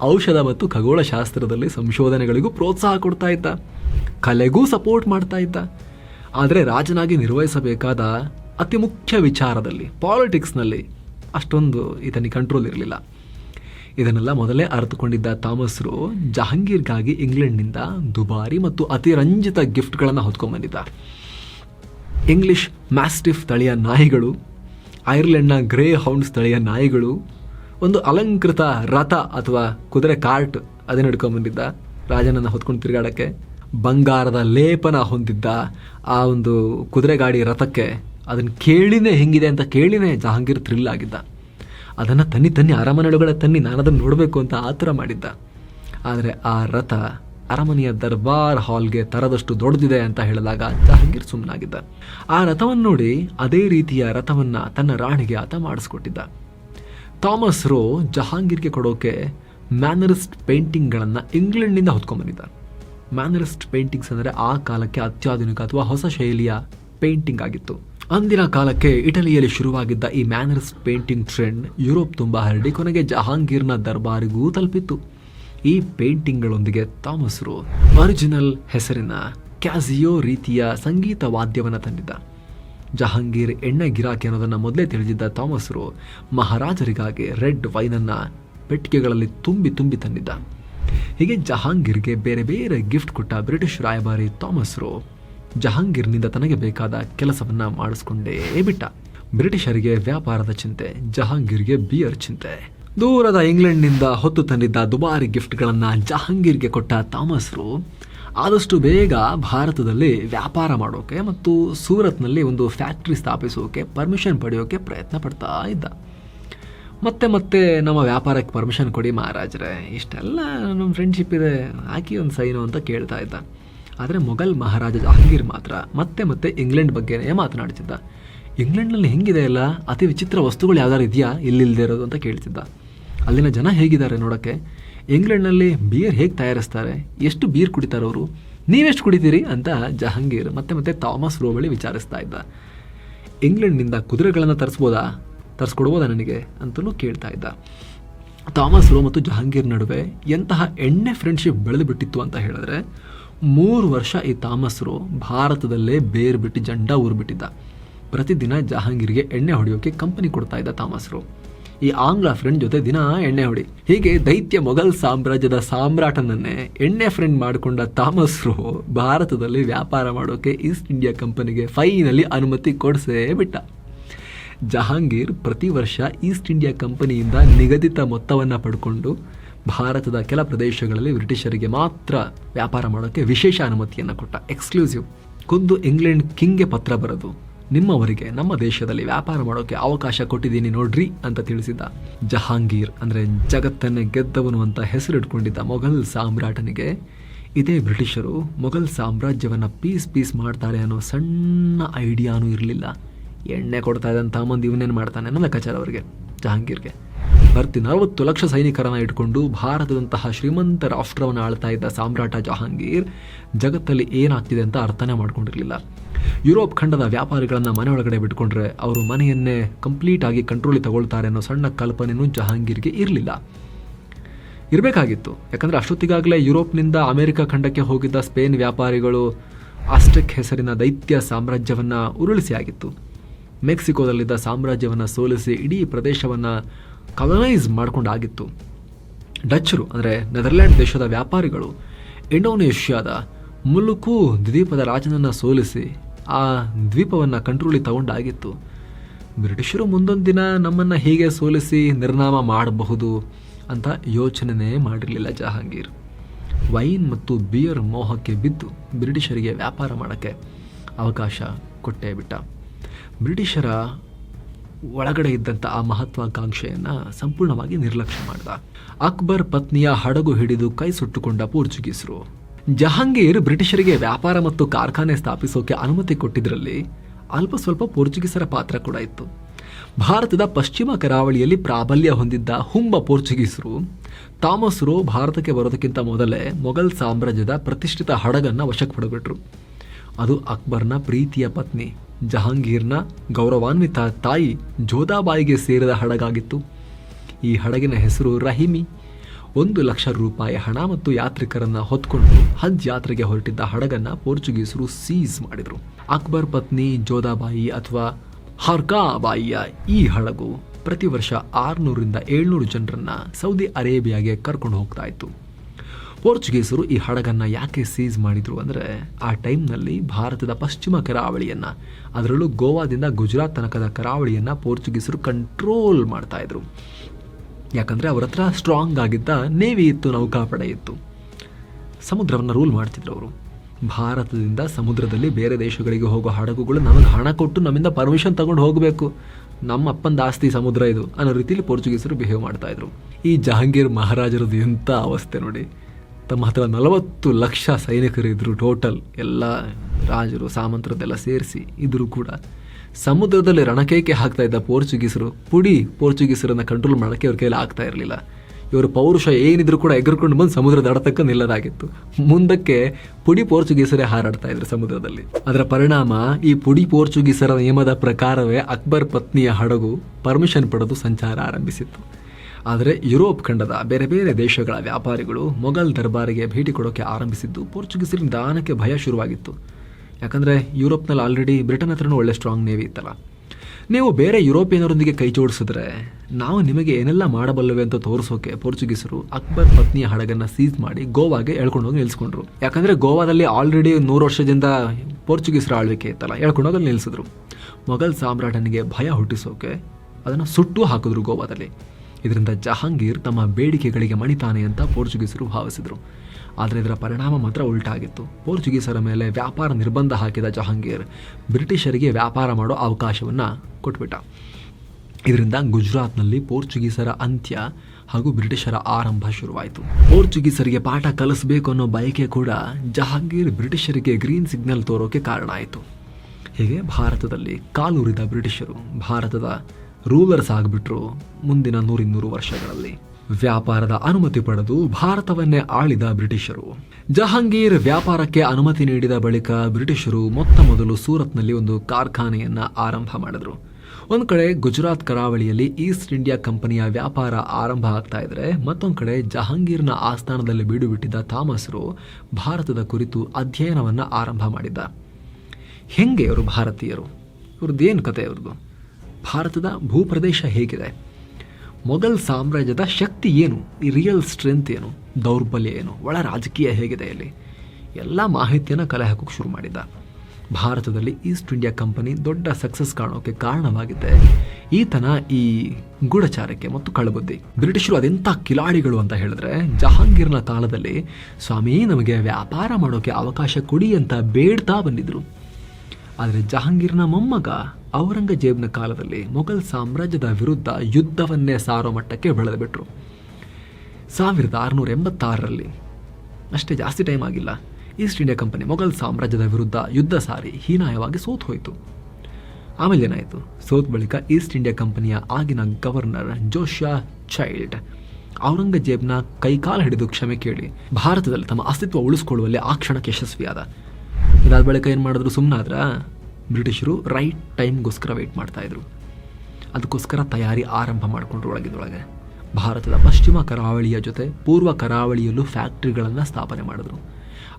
ಔಷಧ ಮತ್ತು ಖಗೋಳಶಾಸ್ತ್ರದಲ್ಲಿ ಸಂಶೋಧನೆಗಳಿಗೂ ಪ್ರೋತ್ಸಾಹ ಕೊಡ್ತಾ ಇದ್ದ. ಕಲೆಗೂ ಸಪೋರ್ಟ್ ಮಾಡ್ತಾ ಇದ್ದ. ಆದರೆ ರಾಜನಾಗಿ ನಿರ್ವಹಿಸಬೇಕಾದ ಅತಿ ಮುಖ್ಯ ವಿಚಾರದಲ್ಲಿ ಪಾಲಿಟಿಕ್ಸ್ನಲ್ಲಿ ಅಷ್ಟೊಂದು ಈತನಿಗೆ ಕಂಟ್ರೋಲ್ ಇರಲಿಲ್ಲ. ಇದನ್ನೆಲ್ಲ ಮೊದಲೇ ಅರ್ಥಕೊಂಡಿದ್ದ ಥಾಮಸ್ರು ಜಹಾಂಗೀರ್ಗಾಗಿ ಇಂಗ್ಲೆಂಡ್ನಿಂದ ದುಬಾರಿ ಮತ್ತು ಅತಿರಂಜಿತ ಗಿಫ್ಟ್ಗಳನ್ನು ಹೊತ್ಕೊಂಡ್ಬಂದಿದ್ದ. ಇಂಗ್ಲಿಷ್ ಮ್ಯಾಸ್ಟಿಫ್ ತಳಿಯ ನಾಯಿಗಳು, ಐರ್ಲೆಂಡ್ನ ಗ್ರೇ ಹೌಂಡ್ಸ್ ತಳಿಯ ನಾಯಿಗಳು, ಒಂದು ಅಲಂಕೃತ ರಥ ಅಥವಾ ಕುದುರೆ ಕಾರ್ಟ್ ಅದನ್ನ ಹಿಡ್ಕೊಂಡ್ಬಂದಿದ್ದ ರಾಜನನ್ನು ಹೊತ್ಕೊಂಡು ತಿರುಗಾಡಕ್ಕೆ. ಬಂಗಾರದ ಲೇಪನ ಹೊಂದಿದ್ದ ಆ ಒಂದು ಕುದುರೆ ಗಾಡಿ ರಥಕ್ಕೆ ಅದನ್ನು ಕೇಳಿನೇ ಹೆಂಗಿದೆ ಅಂತ ಕೇಳಿನೇ ಜಹಾಂಗೀರ್ ಥ್ರಿಲ್ ಆಗಿದ್ದ. ಅದನ್ನು ತನ್ನಿ ತನ್ನಿ ಅರಮನೆಯೊಳಗಡೆ ತನ್ನಿ ನಾನು ಅದನ್ನು ನೋಡಬೇಕು ಅಂತ ಆತುರ ಮಾಡಿದ್ದ. ಆದರೆ ಆ ರಥ ಅರಮನೆಯ ದರ್ಬಾರ್ ಹಾಲ್ಗೆ ತರದಷ್ಟು ದೊಡ್ಡದಿದೆ ಅಂತ ಹೇಳಿದಾಗ ಜಹಾಂಗೀರ್ ಸುಮ್ಮನಾಗಿದ್ದ ಆ ರಥವನ್ನು ನೋಡಿ ಅದೇ ರೀತಿಯ ರಥವನ್ನು ತನ್ನ ರಾಣಿಗೆ ಆತ ಮಾಡಿಸ್ಕೊಟ್ಟಿದ್ದ. ಥಾಮಸ್ ರೋ ಜಹಾಂಗೀರ್ಗೆ ಕೊಡೋಕೆ ಮ್ಯಾನರಿಸ್ಟ್ ಪೇಂಟಿಂಗ್ಗಳನ್ನು ಇಂಗ್ಲೆಂಡ್ನಿಂದ ಹೊತ್ಕೊಂಡ್ಬಂದಿದ್ದ ಮ್ಯಾನರಿಸ್ಟ್ ಪೇಂಟಿಂಗ್ಸ್ ಅಂದರೆ ಆ ಕಾಲಕ್ಕೆ ಅತ್ಯಾಧುನಿಕ ಅಥವಾ ಹೊಸ ಶೈಲಿಯ ಪೇಂಟಿಂಗ್ ಆಗಿತ್ತು. ಅಂದಿನ ಕಾಲಕ್ಕೆ ಇಟಲಿಯಲ್ಲಿ ಶುರುವಾಗಿದ್ದ ಈ ಮ್ಯಾನರಿಸ್ಟ್ ಪೇಂಟಿಂಗ್ ಟ್ರೆಂಡ್ ಯುರೋಪ್ ತುಂಬ ಹರಡಿ ಕೊನೆಗೆ ಜಹಾಂಗೀರ್ನ ದರ್ಬಾರಿಗೂ ತಲುಪಿತ್ತು. ಈ ಪೇಂಟಿಂಗ್ಗಳೊಂದಿಗೆ ಥಾಮಸ್ರು ಒರಿಜಿನಲ್ ಹೆಸರಿನ ಕ್ಯಾಸಿಯೋ ರೀತಿಯ ಸಂಗೀತ ವಾದ್ಯವನ್ನು ತಂದಿದ್ದ. ಜಹಾಂಗೀರ್ ಎಣ್ಣೆ ಗಿರಾಕಿ ಅನ್ನೋದನ್ನು ಮೊದಲೇ ತಿಳಿದಿದ್ದ ಥಾಮಸ್ರು ಮಹಾರಾಜರಿಗಾಗಿ ರೆಡ್ ವೈನನ್ನು ಪೆಟ್ಟಿಗೆಗಳಲ್ಲಿ ತುಂಬಿ ತುಂಬಿ ತಂದಿದ್ದ. ಹೀಗೆ ಜಹಾಂಗೀರ್ಗೆ ಬೇರೆ ಬೇರೆ ಗಿಫ್ಟ್ ಕೊಟ್ಟ ಬ್ರಿಟಿಷ್ ರಾಯಭಾರಿ ಥಾಮಸ್ರು ಜಹಾಂಗೀರ್ನಿಂದ ತನಗೆ ಬೇಕಾದ ಕೆಲಸವನ್ನ ಮಾಡಿಸ್ಕೊಂಡೇ ಬಿಟ್ಟ. ಬ್ರಿಟಿಷರಿಗೆ ವ್ಯಾಪಾರದ ಚಿಂತೆ, ಜಹಾಂಗೀರ್ಗೆ ಬಿಯರ್ ಚಿಂತೆ. ದೂರದ ಇಂಗ್ಲೆಂಡ್ನಿಂದ ಹೊತ್ತು ತಂದಿದ್ದ ದುಬಾರಿ ಗಿಫ್ಟ್ಗಳನ್ನು ಜಹಾಂಗೀರ್ಗೆ ಕೊಟ್ಟ ಥಾಮಸ್ರು ಆದಷ್ಟು ಬೇಗ ಭಾರತದಲ್ಲಿ ವ್ಯಾಪಾರ ಮಾಡೋಕೆ ಮತ್ತು ಸೂರತ್ನಲ್ಲಿ ಒಂದು ಫ್ಯಾಕ್ಟ್ರಿ ಸ್ಥಾಪಿಸೋಕೆ ಪರ್ಮಿಷನ್ ಪಡೆಯೋಕೆ ಪ್ರಯತ್ನ ಪಡ್ತಾ ಇದ್ದ. ಮತ್ತೆ ಮತ್ತೆ ನಮ್ಮ ವ್ಯಾಪಾರಕ್ಕೆ ಪರ್ಮಿಷನ್ ಕೊಡಿ ಮಹಾರಾಜರೇ. ಇಷ್ಟೆಲ್ಲ ನಮ್ಮ ಫ್ರೆಂಡ್ಶಿಪ್ ಇದೆ. ಹಾಕಿ ಒಂದು ಸೈನು ಅಂತ ಕೇಳ್ತಾ ಇದ್ದ. ಆದರೆ ಮೊಘಲ್ ಮಹಾರಾಜ ಜಹಾಂಗೀರ್ ಮಾತ್ರ ಮತ್ತೆ ಮತ್ತೆ ಇಂಗ್ಲೆಂಡ್ ಬಗ್ಗೆನೇ ಮಾತನಾಡ್ತಿದ್ದ. ಇಂಗ್ಲೆಂಡ್ನಲ್ಲಿ ಹೆಂಗಿದೆ ಎಲ್ಲ? ಅತಿ ವಿಚಿತ್ರ ವಸ್ತುಗಳು ಯಾವ್ದಾರು ಇದೆಯಾ? ಇಲ್ಲಿಲ್ಲದೆ ಇರೋದು ಅಂತ ಕೇಳ್ತಿದ್ದ. ಅಲ್ಲಿನ ಜನ ಹೇಗಿದ್ದಾರೆ ನೋಡೋಕ್ಕೆ? ಇಂಗ್ಲೆಂಡ್ನಲ್ಲಿ ಬಿಯರ್ ಹೇಗೆ ತಯಾರಿಸ್ತಾರೆ? ಎಷ್ಟು ಬೀರ್ ಕುಡಿತಾರೆ ಅವರು? ನೀವೆಷ್ಟು ಕುಡಿತೀರಿ? ಅಂತ ಜಹಾಂಗೀರ್ ಮತ್ತೆ ಮತ್ತೆ ಥಾಮಸ್ ರೋ ಬಳಿ ವಿಚಾರಿಸ್ತಾ ಇದ್ದ. ಇಂಗ್ಲೆಂಡ್ನಿಂದ ಕುದುರೆಗಳನ್ನು ತರಿಸ್ಬೋದಾ? ತರಿಸ್ಕೊಡ್ಬೋದಾ ನನಗೆ ಅಂತಲೂ ಕೇಳ್ತಾ ಇದ್ದ. ಥಾಮಸ್ ರೋ ಮತ್ತು ಜಹಾಂಗೀರ್ ನಡುವೆ ಎಂತಹ ಎಣ್ಣೆ ಫ್ರೆಂಡ್ಶಿಪ್ ಬೆಳೆದು ಬಿಟ್ಟಿತ್ತು ಅಂತ ಹೇಳಿದ್ರೆ, ಮೂರು ವರ್ಷ ಈ ಥಾಮಸ್ ಭಾರತದಲ್ಲೇ ಬೇರು ಬಿಟ್ಟು ಜಂಡ ಊರ್ಬಿಟ್ಟಿದ್ದ. ಪ್ರತಿದಿನ ಜಹಾಂಗೀರ್ಗೆ ಎಣ್ಣೆ ಹೊಡೆಯೋಕೆ ಕಂಪನಿ ಕೊಡ್ತಾ ಇದ್ದ ಥಾಮಸ್ ಈ ಆಂಗ್ಲ ಫ್ರೆಂಡ್ ಜೊತೆ ದಿನ ಎಣ್ಣೆ ಹೊಡಿ. ಹೀಗೆ ದೈತ್ಯ ಮೊಘಲ್ ಸಾಮ್ರಾಜ್ಯದ ಸಾಮ್ರಾಟನನ್ನೇ ಎಣ್ಣೆ ಫ್ರೆಂಡ್ ಮಾಡಿಕೊಂಡ ಥಾಮಸ್ ರೋ ಭಾರತದಲ್ಲಿ ವ್ಯಾಪಾರ ಮಾಡೋಕೆ ಈಸ್ಟ್ ಇಂಡಿಯಾ ಕಂಪನಿಗೆ ಫೈನಲಿ ಅನುಮತಿ ಕೊಡಿಸೇ ಬಿಟ್ಟ. ಜಹಾಂಗೀರ್ ಪ್ರತಿ ವರ್ಷ ಈಸ್ಟ್ ಇಂಡಿಯಾ ಕಂಪನಿಯಿಂದ ನಿಗದಿತ ಮೊತ್ತವನ್ನು ಪಡ್ಕೊಂಡು ಭಾರತದ ಕೆಲ ಪ್ರದೇಶಗಳಲ್ಲಿ ಬ್ರಿಟಿಷರಿಗೆ ಮಾತ್ರ ವ್ಯಾಪಾರ ಮಾಡೋಕ್ಕೆ ವಿಶೇಷ ಅನುಮತಿಯನ್ನು ಕೊಟ್ಟ. ಎಕ್ಸ್ಕ್ಲೂಸಿವ್ ಕುಂದು ಇಂಗ್ಲೆಂಡ್ ಕಿಂಗ್ಗೆ ಪತ್ರ ಬರೆದು, ನಿಮ್ಮವರಿಗೆ ನಮ್ಮ ದೇಶದಲ್ಲಿ ವ್ಯಾಪಾರ ಮಾಡೋಕ್ಕೆ ಅವಕಾಶ ಕೊಟ್ಟಿದ್ದೀನಿ ನೋಡ್ರಿ ಅಂತ ತಿಳಿಸಿದ್ದ ಜಹಾಂಗೀರ್ ಅಂದರೆ ಜಗತ್ತನ್ನೇ ಗೆದ್ದವನು ಅಂತ ಹೆಸರಿಟ್ಕೊಂಡಿದ್ದ ಮೊಘಲ್ ಸಾಮ್ರಾಟನಿಗೆ, ಇದೇ ಬ್ರಿಟಿಷರು ಮೊಘಲ್ ಸಾಮ್ರಾಜ್ಯವನ್ನು ಪೀಸ್ ಪೀಸ್ ಮಾಡ್ತಾರೆ ಅನ್ನೋ ಸಣ್ಣ ಐಡಿಯಾನೂ ಇರಲಿಲ್ಲ. ಎಣ್ಣೆ ಕೊಡ್ತಾ ಮಂದಿ ಇವನೇನು ಮಾಡ್ತಾನೆ ಅನ್ನೋ ಲೆಕ್ಕಾಚಾರ ಅವರಿಗೆ, ಜಹಾಂಗೀರ್ಗೆ. ಬರ್ತಿ ನಲವತ್ತು ಲಕ್ಷ ಸೈನಿಕರನ್ನ ಇಟ್ಕೊಂಡು ಭಾರತದಂತಹ ಶ್ರೀಮಂತ ರಾಷ್ಟ್ರವನ್ನು ಆಳ್ತಾ ಇದ್ದ ಸಾಮ್ರಾಟ ಜಹಾಂಗೀರ್ ಜಗತ್ತಲ್ಲಿ ಏನಾಗ್ತಿದೆ ಅಂತ ಅರ್ಥನೇ ಮಾಡ್ಕೊಂಡಿರಲಿಲ್ಲ. ಯುರೋಪ್ ಖಂಡದ ವ್ಯಾಪಾರಿಗಳನ್ನು ಒಳಗಡೆ ಬಿಟ್ಕೊಂಡ್ರೆ ಅವರು ಮನೆಯನ್ನೇ ಕಂಪ್ಲೀಟ್ ಆಗಿ ಕಂಟ್ರೋಲಿ ತಗೊಳ್ತಾರೆ ಅನ್ನೋ ಸಣ್ಣ ಕಲ್ಪನೆಯೂ ಜಹಾಂಗೀರ್ಗೆ ಇರಲಿಲ್ಲ. ಇರಬೇಕಾಗಿತ್ತು. ಯಾಕಂದರೆ ಅಷ್ಟೊತ್ತಿಗಾಗಲೇ ಯುರೋಪ್ನಿಂದ ಅಮೆರಿಕ ಖಂಡಕ್ಕೆ ಹೋಗಿದ್ದ ಸ್ಪೇನ್ ವ್ಯಾಪಾರಿಗಳು ಆಸ್ಟೆಕ್ ಹೆಸರಿನ ದೈತ್ಯ ಸಾಮ್ರಾಜ್ಯವನ್ನು ಉರುಳಿಸಿ ಆಗಿತ್ತು. ಮೆಕ್ಸಿಕೋದಲ್ಲಿದ್ದ ಸಾಮ್ರಾಜ್ಯವನ್ನು ಸೋಲಿಸಿ ಇಡೀ ಪ್ರದೇಶವನ್ನು ಕಲನೈಸ್ ಮಾಡಿಕೊಂಡಾಗಿತ್ತು. ಡಚ್ಚರು, ಅಂದರೆ ನೆದರ್ಲ್ಯಾಂಡ್ ದೇಶದ ವ್ಯಾಪಾರಿಗಳು, ಇಂಡೋನೇಷ್ಯಾದ ಮುಲುಕು ದ್ವೀಪದ ರಾಜನನ್ನು ಸೋಲಿಸಿ ಆ ದ್ವೀಪವನ್ನು ಕಂಟ್ರೋಲಿ ತಗೊಂಡಾಗಿತ್ತು. ಬ್ರಿಟಿಷರು ಮುಂದೊಂದು ದಿನ ನಮ್ಮನ್ನು ಹೀಗೆ ಸೋಲಿಸಿ ನಿರ್ನಾಮ ಮಾಡಬಹುದು ಅಂತ ಯೋಚನೆನೇ ಮಾಡಿರಲಿಲ್ಲ ಜಹಾಂಗೀರ್. ವೈನ್ ಮತ್ತು ಬಿಯರ್ ಮೋಹಕ್ಕೆ ಬಿದ್ದು ಬ್ರಿಟಿಷರಿಗೆ ವ್ಯಾಪಾರ ಮಾಡೋಕ್ಕೆ ಅವಕಾಶ ಕೊಟ್ಟೇ ಬಿಟ್ಟ. ಬ್ರಿಟಿಷರ ಒಳಗಡೆ ಇದ್ದಂಥ ಆ ಮಹತ್ವಾಕಾಂಕ್ಷೆಯನ್ನು ಸಂಪೂರ್ಣವಾಗಿ ನಿರ್ಲಕ್ಷ್ಯ ಮಾಡಿದ. ಅಕ್ಬರ್ ಪತ್ನಿಯ ಹಡಗು ಹಿಡಿದು ಕೈ ಸುಟ್ಟುಕೊಂಡ ಪೋರ್ಚುಗೀಸರು. ಜಹಾಂಗೀರ್ ಬ್ರಿಟಿಷರಿಗೆ ವ್ಯಾಪಾರ ಮತ್ತು ಕಾರ್ಖಾನೆ ಸ್ಥಾಪಿಸೋಕೆ ಅನುಮತಿ ಕೊಟ್ಟಿದ್ದರಲ್ಲಿ ಅಲ್ಪ ಸ್ವಲ್ಪ ಪೋರ್ಚುಗೀಸರ ಪಾತ್ರ ಕೂಡ ಇತ್ತು. ಭಾರತದ ಪಶ್ಚಿಮ ಕರಾವಳಿಯಲ್ಲಿ ಪ್ರಾಬಲ್ಯ ಹೊಂದಿದ್ದ ಹುಂಬ ಪೋರ್ಚುಗೀಸರು ತಾಮಸ್ರು ಭಾರತಕ್ಕೆ ಬರೋದಕ್ಕಿಂತ ಮೊದಲೇ ಮೊಘಲ್ ಸಾಮ್ರಾಜ್ಯದ ಪ್ರತಿಷ್ಠಿತ ಹಡಗನ್ನು ವಶಕ್ಕೆ ಪಡೆಬಿಟ್ರು ಅದು ಅಕ್ಬರ್ನ ಪ್ರೀತಿಯ ಪತ್ನಿ, ಜಹಾಂಗೀರ್ನ ಗೌರವಾನ್ವಿತ ತಾಯಿ ಜೋಧಾಬಾಯಿಗೆ ಸೇರಿದ ಹಡಗಾಗಿತ್ತು. ಈ ಹಡಗಿನ ಹೆಸರು ರಹಿಮಿ. ಒಂದು ಲಕ್ಷ ರೂಪಾಯಿ ಹಣ ಮತ್ತು ಯಾತ್ರಿಕರನ್ನ ಹೊತ್ಕೊಂಡು ಹಜ್ ಯಾತ್ರೆಗೆ ಹೊರಟಿದ್ದ ಹಡಗನ್ನ ಪೋರ್ಚುಗೀಸರು ಸೀಸ್ ಮಾಡಿದರು. ಅಕ್ಬರ್ ಪತ್ನಿ ಜೋಧಾಬಾಯಿ ಅಥವಾ ಹರ್ಕಾಬಾಯಿಯ ಈ ಹಡಗು ಪ್ರತಿ ವರ್ಷ ಆರುನೂರಿಂದ ಏಳ್ನೂರು ಜನರನ್ನ ಸೌದಿ ಅರೇಬಿಯಾಗೆ ಕರ್ಕೊಂಡು ಹೋಗ್ತಾ ಇತ್ತು. ಪೋರ್ಚುಗೀಸರು ಈ ಹಡಗನ್ನು ಯಾಕೆ ಸೀಸ್ ಮಾಡಿದ್ರು ಅಂದರೆ ಆ ಟೈಮ್ನಲ್ಲಿ ಭಾರತದ ಪಶ್ಚಿಮ ಕರಾವಳಿಯನ್ನು, ಅದರಲ್ಲೂ ಗೋವಾದಿಂದ ಗುಜರಾತ್ ತನಕದ ಕರಾವಳಿಯನ್ನು ಪೋರ್ಚುಗೀಸರು ಕಂಟ್ರೋಲ್ ಮಾಡ್ತಾ ಇದ್ರು. ಯಾಕಂದರೆ ಅವ್ರ ಹತ್ರ ಸ್ಟ್ರಾಂಗ್ ಆಗಿದ್ದ ನೇವಿ ಇತ್ತು, ನೌಕಾಪಡೆ ಇತ್ತು. ಸಮುದ್ರವನ್ನು ರೂಲ್ ಮಾಡ್ತಿದ್ರು ಅವರು. ಭಾರತದಿಂದ ಸಮುದ್ರದಲ್ಲಿ ಬೇರೆ ದೇಶಗಳಿಗೆ ಹೋಗೋ ಹಡಗುಗಳು ನಮಗೆ ಹಣ ಕೊಟ್ಟು ನಮ್ಮಿಂದ ಪರ್ಮಿಷನ್ ತಗೊಂಡು ಹೋಗಬೇಕು. ನಮ್ಮ ಅಪ್ಪಂದ ಆಸ್ತಿ ಸಮುದ್ರ ಇದು ಅನ್ನೋ ರೀತಿಯಲ್ಲಿ ಪೋರ್ಚುಗೀಸರು ಬಿಹೇವ್ ಮಾಡ್ತಾ ಇದ್ರು. ಈ ಜಹಾಂಗೀರ್ ಮಹಾರಾಜರದ್ದು ಎಂಥ ಅವಸ್ಥೆ ನೋಡಿ. ತಮ್ಮ ಹತ್ರ ನಲವತ್ತು ಲಕ್ಷ ಸೈನಿಕರು ಇದ್ದರು ಟೋಟಲ್ ಎಲ್ಲ ರಾಜರು, ಸಾಮಂತರದ್ದೆಲ್ಲ ಸೇರಿಸಿ ಇದ್ದರೂ ಕೂಡ. ಸಮುದ್ರದಲ್ಲಿ ರಣಕೇಕೆ ಹಾಕ್ತಾ ಇದ್ದ ಪೋರ್ಚುಗೀಸರು, ಪುಡಿ ಪೋರ್ಚುಗೀಸರನ್ನು ಕಂಟ್ರೋಲ್ ಮಾಡೋಕ್ಕೆ ಅವ್ರ ಕೈಲಿ ಆಗ್ತಾ ಇರಲಿಲ್ಲ. ಇವರು ಪೌರುಷ ಏನಿದ್ರು ಕೂಡ ಎಗರ್ಕೊಂಡು ಬಂದು ಸಮುದ್ರ ದಡತಕ್ಕ ನಿಲ್ಲದಾಗಿತ್ತು. ಮುಂದಕ್ಕೆ ಪುಡಿ ಪೋರ್ಚುಗೀಸರೇ ಹಾರಾಡ್ತಾ ಇದ್ರು ಸಮುದ್ರದಲ್ಲಿ. ಅದರ ಪರಿಣಾಮ ಈ ಪುಡಿ ಪೋರ್ಚುಗೀಸರ ನಿಯಮದ ಪ್ರಕಾರವೇ ಅಕ್ಬರ್ ಪತ್ನಿಯ ಹಡಗು ಪರ್ಮಿಷನ್ ಪಡೆದು ಸಂಚಾರ ಆರಂಭಿಸಿತ್ತು. ಆದರೆ ಯುರೋಪ್ ಖಂಡದ ಬೇರೆ ಬೇರೆ ದೇಶಗಳ ವ್ಯಾಪಾರಿಗಳು ಮೊಘಲ್ ದರ್ಬಾರಿಗೆ ಭೇಟಿ ಕೊಡೋಕೆ ಆರಂಭಿಸಿದ್ದು ಪೋರ್ಚುಗೀಸರ ದಾನಕ್ಕೆ ಭಯ ಶುರುವಾಗಿತ್ತು. ಯಾಕಂದರೆ ಯುರೋಪ್ನಲ್ಲಿ ಆಲ್ರೆಡಿ ಬ್ರಿಟನ್ ಹತ್ರನೂ ಒಳ್ಳೆ ಸ್ಟ್ರಾಂಗ್ ನೇವಿ ಇತ್ತಲ್ಲ. ನೀವು ಬೇರೆ ಯುರೋಪಿಯನ್ನರೊಂದಿಗೆ ಕೈ ಜೋಡಿಸಿದ್ರೆ ನಾವು ನಿಮಗೆ ಏನೆಲ್ಲ ಮಾಡಬಲ್ಲವೆ ಅಂತ ತೋರಿಸೋಕೆ ಪೋರ್ಚುಗೀಸರು ಅಕ್ಬರ್ ಪತ್ನಿಯ ಹಡಗನ್ನು ಸೀಸ್ ಮಾಡಿ ಗೋವಾಗೆ ಎಳ್ಕೊಂಡೋಗಿ ನಿಲ್ಲಿಸ್ಕೊಂಡ್ರು. ಯಾಕಂದರೆ ಗೋವಾದಲ್ಲಿ ಆಲ್ರೆಡಿ ನೂರು ವರ್ಷದಿಂದ ಪೋರ್ಚುಗೀಸರ ಆಳ್ವಿಕೆ ಇತ್ತಲ್ಲ, ಎಳ್ಕೊಂಡೋಗಿ ನಿಲ್ಲಿಸಿದ್ರು. ಮೊಘಲ್ ಸಾಮ್ರಾಟನಿಗೆ ಭಯ ಹುಟ್ಟಿಸೋಕೆ ಅದನ್ನು ಸುಟ್ಟು ಹಾಕಿದ್ರು ಗೋವಾದಲ್ಲಿ. ಇದರಿಂದ ಜಹಾಂಗೀರ್ ತಮ್ಮ ಬೇಡಿಕೆಗಳಿಗೆ ಮಣಿತಾನೆ ಅಂತ ಪೋರ್ಚುಗೀಸರು ಭಾವಿಸಿದರು. ಆದರೆ ಇದರ ಪರಿಣಾಮ ಮಾತ್ರ ಉಲ್ಟಾಗಿತ್ತು. ಪೋರ್ಚುಗೀಸರ ಮೇಲೆ ವ್ಯಾಪಾರ ನಿರ್ಬಂಧ ಹಾಕಿದ ಜಹಾಂಗೀರ್ ಬ್ರಿಟಿಷರಿಗೆ ವ್ಯಾಪಾರ ಮಾಡೋ ಅವಕಾಶವನ್ನು ಕೊಟ್ಬಿಟ್ಟ. ಇದರಿಂದ ಗುಜರಾತ್ನಲ್ಲಿ ಪೋರ್ಚುಗೀಸರ ಅಂತ್ಯ ಹಾಗೂ ಬ್ರಿಟಿಷರ ಆರಂಭ ಶುರುವಾಯಿತು. ಪೋರ್ಚುಗೀಸರಿಗೆ ಪಾಠ ಕಲಿಸಬೇಕು ಅನ್ನೋ ಬಯಕೆ ಕೂಡ ಜಹಾಂಗೀರ್ ಬ್ರಿಟಿಷರಿಗೆ ಗ್ರೀನ್ ಸಿಗ್ನಲ್ ತೋರೋಕೆ ಕಾರಣ ಆಯಿತು. ಹೀಗೆ? ಭಾರತದಲ್ಲಿ ಕಾಲೂರಿದ ಬ್ರಿಟಿಷರು, ಭಾರತದ ರೂಲರ್ಸ್ ಆಗಿಬಿಟ್ರು ಮುಂದಿನ ನೂರಿನ್ನೂರು ವರ್ಷಗಳಲ್ಲಿ. ವ್ಯಾಪಾರದ ಅನುಮತಿ ಪಡೆದು ಭಾರತವನ್ನೇ ಆಳಿದ ಬ್ರಿಟಿಷರು. ಜಹಾಂಗೀರ್ ವ್ಯಾಪಾರಕ್ಕೆ ಅನುಮತಿ ನೀಡಿದ ಬಳಿಕ ಬ್ರಿಟಿಷರು ಮೊತ್ತ ಮೊದಲು ಸೂರತ್ನಲ್ಲಿ ಒಂದು ಕಾರ್ಖಾನೆಯನ್ನು ಆರಂಭ ಮಾಡಿದ್ರು. ಒಂದು ಕಡೆ ಗುಜರಾತ್ ಕರಾವಳಿಯಲ್ಲಿ ಈಸ್ಟ್ ಇಂಡಿಯಾ ಕಂಪನಿಯ ವ್ಯಾಪಾರ ಆರಂಭ ಆಗ್ತಾ ಇದ್ರೆ, ಮತ್ತೊಂದು ಕಡೆ ಜಹಾಂಗೀರ್ನ ಆಸ್ಥಾನದಲ್ಲಿ ಬೀಡುಬಿಟ್ಟಿದ್ದ ಥಾಮಸ್ರು ಭಾರತದ ಕುರಿತು ಅಧ್ಯಯನವನ್ನು ಆರಂಭ ಮಾಡಿದ್ದ. ಹೆಂಗೆ ಅವರು ಭಾರತೀಯರು? ಇವ್ರದ್ದೇನು ಕತೆ ಇವ್ರದ್ದು ಭಾರತದ ಭೂಪ್ರದೇಶ ಹೇಗಿದೆ? ಮೊಘಲ್ ಸಾಮ್ರಾಜ್ಯದ ಶಕ್ತಿ ಏನು? ಈ ರಿಯಲ್ ಸ್ಟ್ರೆಂತ್ ಏನು? ದೌರ್ಬಲ್ಯ ಏನು? ಒಳ ರಾಜಕೀಯ ಹೇಗಿದೆ ಇಲ್ಲಿ? ಎಲ್ಲ ಮಾಹಿತಿಯನ್ನು ಕಲೆ ಹಾಕೋಕೆ ಶುರು ಮಾಡಿದ್ದ ಭಾರತದಲ್ಲಿ ಈಸ್ಟ್ ಇಂಡಿಯಾ ಕಂಪನಿ ದೊಡ್ಡ ಸಕ್ಸಸ್ ಕಾಣೋಕ್ಕೆ ಕಾರಣವಾಗಿದೆ. ಈತನ ಈ ಗೂಢಚಾರಕ್ಕೆ ಮತ್ತು ಕಳಬುದ್ಧಿ. ಬ್ರಿಟಿಷರು ಅದೆಂಥ ಕಿಲಾಡಿಗಳು ಅಂತ ಹೇಳಿದ್ರೆ, ಜಹಾಂಗೀರ್ನ ಕಾಲದಲ್ಲಿ, ಸ್ವಾಮಿ, ನಮಗೆ ವ್ಯಾಪಾರ ಮಾಡೋಕ್ಕೆ ಅವಕಾಶ ಕೊಡಿ ಅಂತ ಬೇಡ್ತಾ ಬಂದಿದ್ರು. ಆದರೆ ಜಹಾಂಗೀರ್ನ ಮೊಮ್ಮಗ ಔರಂಗಜೇಬ್ನ ಕಾಲದಲ್ಲಿ ಮೊಘಲ್ ಸಾಮ್ರಾಜ್ಯದ ವಿರುದ್ಧ ಯುದ್ಧವನ್ನೇ ಸಾರೋ ಮಟ್ಟಕ್ಕೆ ಬೆಳೆದುಬಿಟ್ರು. ಸಾವಿರದ ಆರುನೂರ ಎಂಬತ್ತಾರರಲ್ಲಿ. ಅಷ್ಟೇ ಜಾಸ್ತಿ ಟೈಮ್ ಆಗಿಲ್ಲ. ಈಸ್ಟ್ ಇಂಡಿಯಾ ಕಂಪನಿ ಮೊಘಲ್ ಸಾಮ್ರಾಜ್ಯದ ವಿರುದ್ಧ ಯುದ್ಧ ಸಾರಿ ಹೀನಾಯವಾಗಿ ಸೋತು ಹೋಯಿತು ಆಮೇಲೆ ಏನಾಯಿತು? ಸೋತ್ ಬಳಿಕ ಈಸ್ಟ್ ಇಂಡಿಯಾ ಕಂಪನಿಯ ಆಗಿನ ಗವರ್ನರ್ ಜೋಶಾ ಚೈಲ್ಡ್ ಔರಂಗಜೇಬ್ನ ಕೈಕಾಲು ಹಿಡಿದು ಕ್ಷಮೆ ಕೇಳಿ ಭಾರತದಲ್ಲಿ ತಮ್ಮ ಅಸ್ತಿತ್ವ ಉಳಿಸ್ಕೊಳ್ಳುವಲ್ಲಿ ಆ ಕ್ಷಣಕ್ಕೆ ಯಶಸ್ವಿಯಾದ. ಇದಾದ ಬಳಿಕ ಏನು ಮಾಡಿದ್ರು ಸುಮ್ಮನಾದ್ರ ಬ್ರಿಟಿಷರು ರೈಟ್ ಟೈಮ್ಗೋಸ್ಕರ ವೆಯ್ಟ್ ಮಾಡ್ತಾಯಿದ್ರು ಅದಕ್ಕೋಸ್ಕರ ತಯಾರಿ ಆರಂಭ ಮಾಡಿಕೊಂಡ್ರು ಒಳಗಿದೊಳಗೆ ಭಾರತದ ಪಶ್ಚಿಮ ಕರಾವಳಿಯ ಜೊತೆ ಪೂರ್ವ ಕರಾವಳಿಯಲ್ಲೂ ಫ್ಯಾಕ್ಟ್ರಿಗಳನ್ನು ಸ್ಥಾಪನೆ ಮಾಡಿದ್ರು.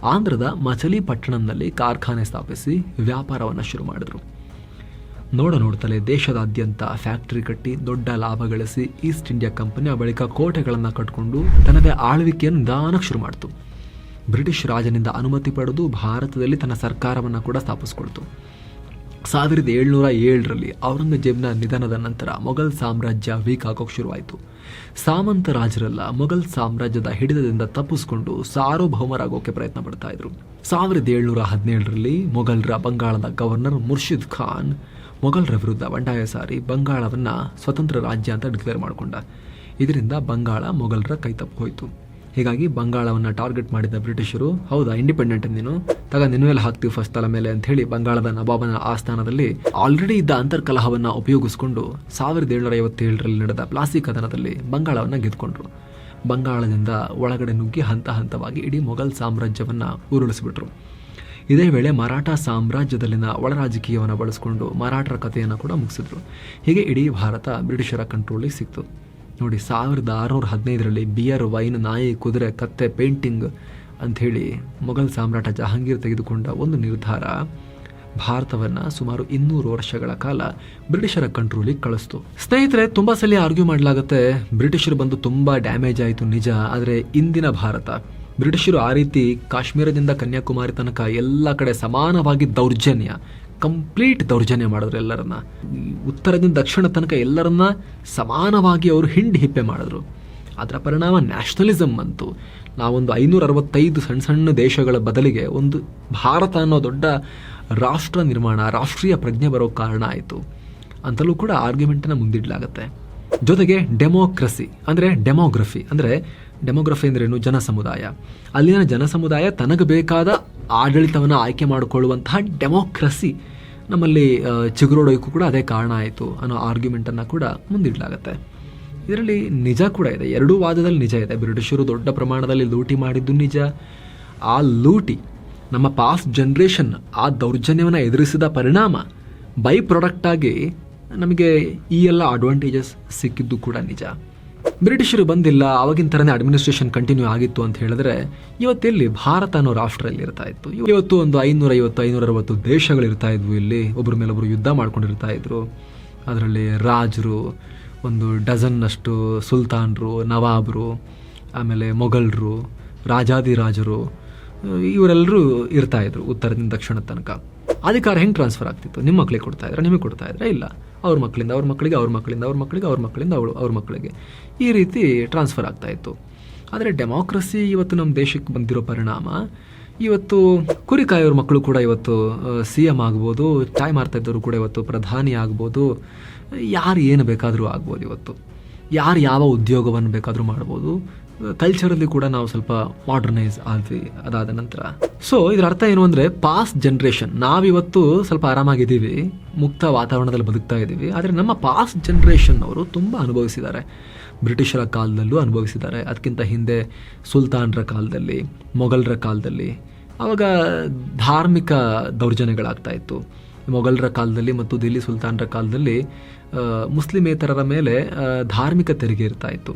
ಆಂಧ್ರದ ಮಚಲಿಪಟ್ಟಣಂನಲ್ಲಿ ಕಾರ್ಖಾನೆ ಸ್ಥಾಪಿಸಿ ವ್ಯಾಪಾರವನ್ನು ಶುರು ಮಾಡಿದ್ರು. ನೋಡ ನೋಡ್ತಲೇ ದೇಶದಾದ್ಯಂತ ಫ್ಯಾಕ್ಟರಿ ಕಟ್ಟಿ ದೊಡ್ಡ ಲಾಭ ಗಳಿಸಿ ಈಸ್ಟ್ ಇಂಡಿಯಾ ಕಂಪನಿ ಬಳಿಕ ಕೋಟೆಗಳನ್ನು ಕಟ್ಟಿಕೊಂಡು ತನ್ನದೇ ಆಳ್ವಿಕೆಯನ್ನು ನಿಧಾನಕ್ಕೆ ಶುರು ಮಾಡಿತು. ಬ್ರಿಟಿಷ್ ರಾಜನಿಂದ ಅನುಮತಿ ಪಡೆದು ಭಾರತದಲ್ಲಿ ತನ್ನ ಸರ್ಕಾರವನ್ನು ಕೂಡ ಸ್ಥಾಪಿಸ್ಕೊಳ್ತು. ಸಾವಿರದ ಏಳ್ನೂರ ಏಳರಲ್ಲಿ ಔರಂಗಜೇಬ್ನ ನಿಧನದ ನಂತರ ಮೊಘಲ್ ಸಾಮ್ರಾಜ್ಯ ವೀಕ್ ಆಗೋಕ್ಕೆ ಶುರುವಾಯಿತು. ಸಾಮಂತ ರಾಜರೆಲ್ಲ ಮೊಘಲ್ ಸಾಮ್ರಾಜ್ಯದ ಹಿಡಿತದಿಂದ ತಪ್ಪಿಸ್ಕೊಂಡು ಸಾರ್ವಭೌಮರಾಗೋಕೆ ಪ್ರಯತ್ನ ಪಡ್ತಾ ಇದ್ರು. ಸಾವಿರದ ಏಳ್ನೂರ ಹದಿನೇಳರಲ್ಲಿ ಮೊಘಲರ ಬಂಗಾಳದ ಗವರ್ನರ್ ಮುರ್ಷಿದ್ ಖಾನ್ ಮೊಘಲರ ವಿರುದ್ಧ ಬಂಡಾಯ ಸಾರಿ ಬಂಗಾಳವನ್ನು ಸ್ವತಂತ್ರ ರಾಜ್ಯ ಅಂತ ಡಿಕ್ಲೇರ್ ಮಾಡಿಕೊಂಡ. ಇದರಿಂದ ಬಂಗಾಳ ಮೊಘಲರ ಕೈ ತಪ್ಪು ಹೋಯಿತು. ಹೀಗಾಗಿ ಬಂಗಾಳವನ್ನು ಟಾರ್ಗೆಟ್ ಮಾಡಿದ ಬ್ರಿಟಿಷರು, ಹೌದಾ ಇಂಡಿಪೆಂಡೆಂಟ್ ನೀನು? ತಗ ನಿನ್ನ ಮೇಲೆ ಹಾಕ್ತೀವಿ ಫಸ್ಟ್ ತಲೆ ಮೇಲೆ ಅಂತ ಹೇಳಿ ಬಂಗಾಳದ ನವಾಬನ ಆಸ್ಥಾನದಲ್ಲಿ ಆಲ್ರೆಡಿ ಇದ್ದ ಅಂತರ್ಕಲಹವನ್ನು ಉಪಯೋಗಿಸಿಕೊಂಡು ಸಾವಿರದ ಏಳ್ನೂರ ಐವತ್ತೇಳರಲ್ಲಿ ನಡೆದ ಪ್ಲಾಸಿ ಕದನದಲ್ಲಿ ಬಂಗಾಳವನ್ನು ಗೆದ್ಕೊಂಡ್ರು. ಬಂಗಾಳದಿಂದ ಒಳಗಡೆ ನುಗ್ಗಿ ಹಂತ ಹಂತವಾಗಿ ಇಡೀ ಮೊಘಲ್ ಸಾಮ್ರಾಜ್ಯವನ್ನು ಉರುಳಿಸಿಬಿಟ್ರು. ಇದೇ ವೇಳೆ ಮರಾಠ ಸಾಮ್ರಾಜ್ಯದಲ್ಲಿನ ಒಳ ರಾಜಕೀಯವನ್ನು ಬಳಸಿಕೊಂಡು ಮರಾಠರ ಕಥೆಯನ್ನು ಕೂಡ ಮುಗಿಸಿದ್ರು. ಹೀಗೆ ಇಡೀ ಭಾರತ ಬ್ರಿಟಿಷರ ಕಂಟ್ರೋಲಿಗೆ ಸಿಕ್ತು. ನೋಡಿ, ಸಾವಿರದ ಆರುನೂರ ಹದಿನೈದರಲ್ಲಿ ಬಿಯರ್ ವೈನ್ ನಾಯಿ ಕುದುರೆ ಕತ್ತೆ ಪೇಂಟಿಂಗ್ ಅಂಥೇಳಿ ಮೊಘಲ್ ಸಾಮ್ರಾಟ ಜಹಾಂಗೀರ್ ತೆಗೆದುಕೊಂಡ ಒಂದು ನಿರ್ಧಾರ ಭಾರತವನ್ನು ಸುಮಾರು ಇನ್ನೂರು ವರ್ಷಗಳ ಕಾಲ ಬ್ರಿಟಿಷರ ಕಂಟ್ರೋಲಿಗೆ ಕಳಿಸ್ತು. ಸ್ನೇಹಿತರೆ, ತುಂಬ ಸಲ ಆರ್ಗ್ಯೂ ಮಾಡಲಾಗುತ್ತೆ. ಬ್ರಿಟಿಷರು ಬಂದು ತುಂಬ ಡ್ಯಾಮೇಜ್ ಆಯಿತು, ನಿಜ. ಆದರೆ ಇಂದಿನ ಭಾರತ, ಬ್ರಿಟಿಷರು ಆ ರೀತಿ ಕಾಶ್ಮೀರದಿಂದ ಕನ್ಯಾಕುಮಾರಿ ತನಕ ಎಲ್ಲ ಕಡೆ ಸಮಾನವಾಗಿ ದೌರ್ಜನ್ಯ ಕಂಪ್ಲೀಟ್ ದೌರ್ಜನ್ಯ ಮಾಡಿದ್ರು ಎಲ್ಲರನ್ನ. ಉತ್ತರದಿಂದ ದಕ್ಷಿಣ ತನಕ ಎಲ್ಲರನ್ನ ಸಮಾನವಾಗಿ ಅವರು ಹಿಂಡಿ ಹಿಪ್ಪೆ ಮಾಡಿದ್ರು. ಅದರ ಪರಿಣಾಮ ನ್ಯಾಷನಲಿಸಮ್ ಅಂತು. ನಾವೊಂದು ಐನೂರ ಅರವತ್ತೈದು ಸಣ್ಣ ಸಣ್ಣ ದೇಶಗಳ ಬದಲಿಗೆ ಒಂದು ಭಾರತ ಅನ್ನೋ ದೊಡ್ಡ ರಾಷ್ಟ್ರ ನಿರ್ಮಾಣ, ರಾಷ್ಟ್ರೀಯ ಪ್ರಜ್ಞೆ ಬರೋ ಕಾರಣ ಆಯಿತು. ಅಂತಲೂ ಕೂಡ ಆರ್ಗ್ಯುಮೆಂಟನ್ನು ಮುಂದಿಡಲಾಗುತ್ತೆ. ಜೊತೆಗೆ ಡೆಮೋಕ್ರಸಿ ಅಂದರೆ ಡೆಮೋಗ್ರಫಿ ಅಂದರೆ ಡೆಮೋಗ್ರಫಿ ಅಂದ್ರೇನು? ಜನ ಸಮುದಾಯ. ಅಲ್ಲಿನ ಜನ ಸಮುದಾಯ ತನಗೆ ಬೇಕಾದ ಆಡಳಿತವನ್ನು ಆಯ್ಕೆ ಮಾಡಿಕೊಳ್ಳುವಂತಹ ಡೆಮೋಕ್ರಸಿ ನಮ್ಮಲ್ಲಿ ಚಿಗುರೊಡೋಕ್ಕೂ ಕೂಡ ಅದೇ ಕಾರಣ ಆಯಿತು ಅನ್ನೋ ಆರ್ಗ್ಯುಮೆಂಟನ್ನು ಕೂಡ ಮುಂದಿಡಲಾಗುತ್ತೆ. ಇದರಲ್ಲಿ ನಿಜ ಕೂಡ ಇದೆ. ಎರಡೂ ವಾದದಲ್ಲಿ ನಿಜ ಇದೆ. ಬ್ರಿಟಿಷರು ದೊಡ್ಡ ಪ್ರಮಾಣದಲ್ಲಿ ಲೂಟಿ ಮಾಡಿದ್ದು ನಿಜ. ಆ ಲೂಟಿ ನಮ್ಮ ಪಾಸ್ಟ್ ಜನ್ರೇಷನ್ ಆ ದೌರ್ಜನ್ಯವನ್ನು ಎದುರಿಸಿದ ಪರಿಣಾಮ ಬೈ ಪ್ರಾಡಕ್ಟಾಗಿ ನಮಗೆ ಈ ಎಲ್ಲ ಅಡ್ವಾಂಟೇಜಸ್ ಸಿಕ್ಕಿದ್ದು ಕೂಡ ನಿಜ. ಬ್ರಿಟಿಷರು ಬಂದಿಲ್ಲ ಅವಾಗಿನ ಥರನೇ ಅಡ್ಮಿನಿಸ್ಟ್ರೇಷನ್ ಕಂಟಿನ್ಯೂ ಆಗಿತ್ತು ಅಂತ ಹೇಳಿದ್ರೆ ಇವತ್ತೆಲ್ಲಿ ಭಾರತ ಅನ್ನೋ ರಾಷ್ಟ್ರ ಇಲ್ಲಿ ಇರ್ತಾ ಇತ್ತು. ಇವತ್ತು ಒಂದು ಐನೂರ ಐವತ್ತು ಐನೂರ ಅರವತ್ತು ದೇಶಗಳು ಇರ್ತಾ ಇದ್ವು ಇಲ್ಲಿ. ಒಬ್ಬರ ಮೇಲೊಬ್ಬರು ಯುದ್ಧ ಮಾಡ್ಕೊಂಡಿರ್ತಾ ಇದ್ರು. ಅದರಲ್ಲಿ ರಾಜರು, ಒಂದು ಡಜನ್ನಷ್ಟು ಸುಲ್ತಾನರು, ನವಾಬರು, ಆಮೇಲೆ ಮೊಘಲರು ರಾಜಾದಿರಾಜರು ಇವರೆಲ್ಲರೂ ಇರ್ತಾ ಇದ್ರು ಉತ್ತರದಿಂದ ದಕ್ಷಿಣದ ತನಕ. ಅಧಿಕಾರ ಹೆಂಗೆ ಟ್ರಾನ್ಸ್ಫರ್ ಆಗ್ತಿತ್ತು? ನಿಮ್ಮ ಮಕ್ಕಳಿಗೆ ಕೊಡ್ತಾ ಇದ್ರೆ, ನಿಮಗೆ ಕೊಡ್ತಾ ಇದ್ರೆ, ಇಲ್ಲ? ಅವ್ರ ಮಕ್ಕಳಿಂದ ಅವ್ರ ಮಕ್ಕಳಿಗೆ, ಅವ್ರ ಮಕ್ಕಳಿಂದ ಅವ್ರ ಮಕ್ಕಳಿಗೆ, ಅವ್ರ ಮಕ್ಕಳಿಂದ ಅವಳು, ಅವ್ರ ಮಕ್ಕಳಿಗೆ. ಈ ರೀತಿ ಟ್ರಾನ್ಸ್ಫರ್ ಆಗ್ತಾ ಇತ್ತು. ಆದರೆ ಡೆಮಾಕ್ರಸಿ ಇವತ್ತು ನಮ್ಮ ದೇಶಕ್ಕೆ ಬಂದಿರೋ ಪರಿಣಾಮ, ಇವತ್ತು ಕುರಿ ಮಕ್ಕಳು ಕೂಡ ಇವತ್ತು ಸಿ ಎಂ ಆಗ್ಬೋದು ಚಾಯ್ ಮಾರ್ತಾ ಇದ್ದವರು ಕೂಡ ಇವತ್ತು ಪ್ರಧಾನಿ ಆಗ್ಬೋದು, ಯಾರು ಏನು ಬೇಕಾದರೂ ಆಗ್ಬೋದು ಇವತ್ತು. ಯಾರು ಯಾವ ಉದ್ಯೋಗವನ್ನು ಬೇಕಾದರೂ ಮಾಡ್ಬೋದು ಕಲ್ಚರಲ್ಲಿ ಕೂಡ ನಾವು ಸ್ವಲ್ಪ ಮಾಡರ್ನೈಸ್ ಆದ್ವಿ, ಅದಾದ ನಂತರ. ಸೊ ಇದರ ಅರ್ಥ ಏನು ಅಂದರೆ ಪಾಸ್ಟ್ ಜನ್ರೇಷನ್ ನಾವಿವತ್ತು ಸ್ವಲ್ಪ ಆರಾಮಾಗಿದ್ದೀವಿ, ಮುಕ್ತ ವಾತಾವರಣದಲ್ಲಿ ಬದುಕ್ತಾ ಇದ್ದೀವಿ, ಆದರೆ ನಮ್ಮ ಪಾಸ್ಟ್ ಜನ್ರೇಷನ್ ಅವರು ತುಂಬ ಅನುಭವಿಸಿದ್ದಾರೆ. ಬ್ರಿಟಿಷರ ಕಾಲದಲ್ಲೂ ಅನುಭವಿಸಿದ್ದಾರೆ. ಅದಕ್ಕಿಂತ ಹಿಂದೆ ಸುಲ್ತಾನರ ಕಾಲದಲ್ಲಿ, ಮೊಘಲರ ಕಾಲದಲ್ಲಿ ಆವಾಗ ಧಾರ್ಮಿಕ ದೌರ್ಜನ್ಯಗಳಾಗ್ತಾ ಇತ್ತು. ಮೊಘಲರ ಕಾಲದಲ್ಲಿ ಮತ್ತು ದಿಲ್ಲಿ ಸುಲ್ತಾನರ ಕಾಲದಲ್ಲಿ ಮುಸ್ಲಿಮೇತರರ ಮೇಲೆ ಧಾರ್ಮಿಕ ತೆರಿಗೆ ಇರ್ತಾ ಇತ್ತು.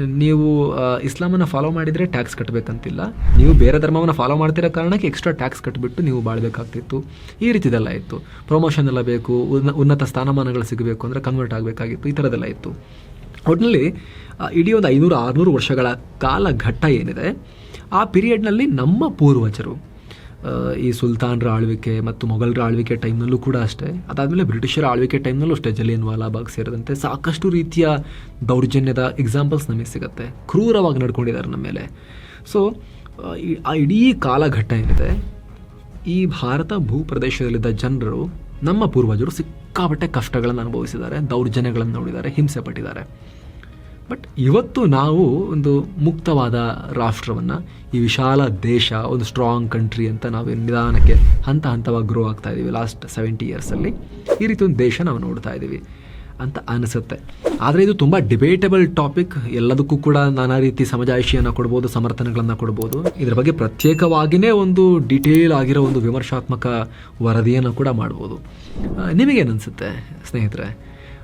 ನೀವು ಇಸ್ಲಾಮನ್ನು ಫಾಲೋ ಮಾಡಿದರೆ ಟ್ಯಾಕ್ಸ್ ಕಟ್ಟಬೇಕಂತಿಲ್ಲ ನೀವು ಬೇರೆ ಧರ್ಮವನ್ನು ಫಾಲೋ ಮಾಡ್ತಿರೋ ಕಾರಣಕ್ಕೆ ಎಕ್ಸ್ಟ್ರಾ ಟ್ಯಾಕ್ಸ್ ಕಟ್ಟಿಬಿಟ್ಟು ನೀವು ಬಾಳ್ಬೇಕಾಗ್ತಿತ್ತು. ಈ ರೀತಿದೆಲ್ಲ ಇತ್ತು. ಪ್ರಮೋಷನ್ ಎಲ್ಲ ಬೇಕು, ಉನ್ನ- ಉನ್ನತ ಸ್ಥಾನಮಾನಗಳು ಸಿಗಬೇಕು ಅಂದರೆ ಕನ್ವರ್ಟ್ ಆಗಬೇಕಾಗಿತ್ತು, ಈ ಥರದ್ದೆಲ್ಲ ಇತ್ತು. ಒಟ್ಟಿನಲ್ಲಿ ಇಡೀ ಒಂದು ಐನೂರು ಆರುನೂರು ವರ್ಷಗಳ ಕಾಲಘಟ್ಟ ಏನಿದೆ, ಆ ಪೀರಿಯಡ್ನಲ್ಲಿ ನಮ್ಮ ಪೂರ್ವಜರು ಈ ಸುಲ್ತಾನ್ರ ಆಳ್ವಿಕೆ ಮತ್ತು ಮೊಘಲರ ಆಳ್ವಿಕೆ ಟೈಮ್ನಲ್ಲೂ ಕೂಡ ಅಷ್ಟೇ. ಅದಾದಮೇಲೆ ಬ್ರಿಟಿಷರ ಆಳ್ವಿಕೆ ಟೈಮ್ನಲ್ಲೂ ಅಷ್ಟೇ ಜಲಿಯನ್ ವಾಲಾಬಾಗ್ ಸೇರಿದಂತೆ ಸಾಕಷ್ಟು ರೀತಿಯ ದೌರ್ಜನ್ಯದ ಎಕ್ಸಾಂಪಲ್ಸ್ ನಮಗೆ ಸಿಗುತ್ತೆ. ಕ್ರೂರವಾಗಿ ನಡ್ಕೊಂಡಿದ್ದಾರೆ ನಮ್ಮ ಮೇಲೆ. ಸೊ ಆ ಇಡೀ ಕಾಲಘಟ್ಟ ಏನಿದೆ, ಈ ಭಾರತ ಭೂಪ್ರದೇಶದಲ್ಲಿದ್ದ ಜನರು, ನಮ್ಮ ಪೂರ್ವಜರು ಸಿಕ್ಕಾಪಟ್ಟೆ ಕಷ್ಟಗಳನ್ನು ಅನುಭವಿಸಿದ್ದಾರೆ, ದೌರ್ಜನ್ಯಗಳನ್ನು ನೋಡಿದ್ದಾರೆ, ಹಿಂಸೆ ಪಟ್ಟಿದ್ದಾರೆ. ಬಟ್ ಇವತ್ತು ನಾವು ಒಂದು ಮುಕ್ತವಾದ ರಾಷ್ಟ್ರವನ್ನು, ಈ ವಿಶಾಲ ದೇಶ, ಒಂದು ಸ್ಟ್ರಾಂಗ್ ಕಂಟ್ರಿ ಅಂತ ನಾವು ನಿಧಾನಕ್ಕೆ ಹಂತ ಹಂತವಾಗಿ ಗ್ರೋ ಆಗ್ತಾ ಇದ್ದೀವಿ ಲಾಸ್ಟ್ ಸೆವೆಂಟಿ ಇಯರ್ಸಲ್ಲಿ ಈ ರೀತಿ ಒಂದು ದೇಶ ನಾವು ನೋಡ್ತಾ ಇದ್ದೀವಿ ಅಂತ ಅನಿಸುತ್ತೆ. ಆದರೆ ಇದು ತುಂಬ ಡಿಬೇಟಬಲ್ ಟಾಪಿಕ್ ಎಲ್ಲದಕ್ಕೂ ಕೂಡ ನಾನಾ ರೀತಿ ಸಮಜಾಯಿಷಿಯನ್ನು ಕೊಡ್ಬೋದು, ಸಮರ್ಥನೆಗಳನ್ನು ಕೊಡ್ಬೋದು. ಇದರ ಬಗ್ಗೆ ಪ್ರತ್ಯೇಕವಾಗಿಯೇ ಒಂದು ಡಿಟೇಲ್ ಆಗಿರೋ ಒಂದು ವಿಮರ್ಶಾತ್ಮಕ ವರದಿಯನ್ನು ಕೂಡ ಮಾಡ್ಬೋದು. ನಿಮಗೇನು ಅನಿಸುತ್ತೆ ಸ್ನೇಹಿತರೆ?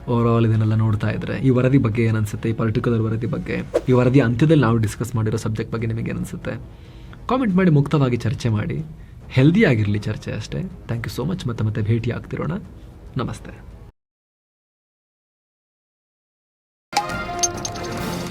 ಓವರಾಲ್ ಇದನ್ನೆಲ್ಲ ನೋಡ್ತಾ ಇದ್ರೆ, ಈ ವರದಿ ಬಗ್ಗೆ ಏನನ್ಸುತ್ತೆ, ಈ ಪರ್ಟಿಕ್ಯುಲರ್ ವರದಿ ಬಗ್ಗೆ? ಈ ವರದಿ ಅಂತ್ಯದಲ್ಲಿ ನಾವು ಡಿಸ್ಕಸ್ ಮಾಡಿರೋ ಸಬ್ಜೆಕ್ಟ್ ಬಗ್ಗೆ ನಿಮಗೆ ಏನನ್ಸುತ್ತೆ? ಕಾಮೆಂಟ್ ಮಾಡಿ, ಮುಕ್ತವಾಗಿ ಚರ್ಚೆ ಮಾಡಿ. ಹೆಲ್ದಿ ಆಗಿರಲಿ ಚರ್ಚೆ ಅಷ್ಟೇ. ಥ್ಯಾಂಕ್ ಯು ಸೋ ಮಚ್ ಮತ್ತೆ ಮತ್ತೆ ಭೇಟಿ ಆಗ್ತಿರೋಣ ನಮಸ್ತೆ.